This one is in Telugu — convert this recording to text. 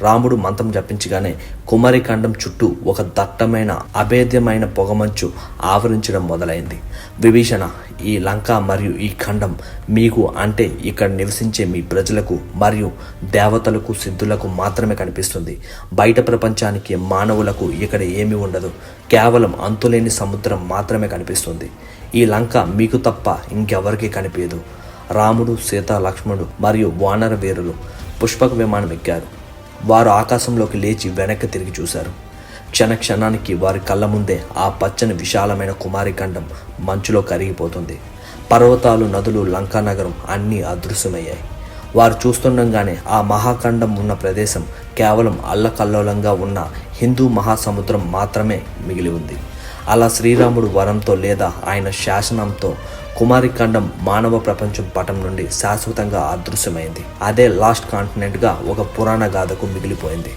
రాముడు మంత్రం జపించగానే కుమారికాండం చుట్టూ ఒక దట్టమైన అభేద్యమైన పొగమంచు ఆవరించడం మొదలైంది. విభీషణ ఈ లంక మరియు ఈ ఖండం మీకు అంటే ఇక్కడ నివసించే మీ ప్రజలకు మరియు దేవతలకు సిద్ధులకు మాత్రమే కనిపిస్తుంది. బయట ప్రపంచానికి మానవులకు ఇక్కడ ఏమీ ఉండదు. కేవలం అంతులేని సముద్రం మాత్రమే కనిపిస్తుంది. ఈ లంక మీకు తప్ప ఇంకెవరికీ కనిపించదు. రాముడు సీత లక్ష్మణుడు మరియు వానర వీరులు పుష్పక విమానం ఎక్కారు. వారు ఆకాశంలోకి లేచి వెనక్కి తిరిగి చూశారు. క్షణ క్షణానికి వారి కళ్ళ ముందే ఆ పచ్చని విశాలమైన కుమారిఖండం మంచులో కరిగిపోతుంది. పర్వతాలు నదులు లంకానగరం అన్నీ అదృశ్యమయ్యాయి. వారు చూస్తుండగానే ఆ మహాఖండం ఉన్న ప్రదేశం కేవలం అల్లకల్లోలంగా ఉన్న హిందూ మహాసముద్రం మాత్రమే మిగిలి ఉంది. అలా శ్రీరాముడు వరంతో లేదా ఆయన శాసనంతో కుమారిఖండం మానవ ప్రపంచం పటం నుండి శాశ్వతంగా అదృశ్యమైంది. అదే లాస్ట్ కాంటినెంట్గా ఒక పురాణ గాథకు మిగిలిపోయింది.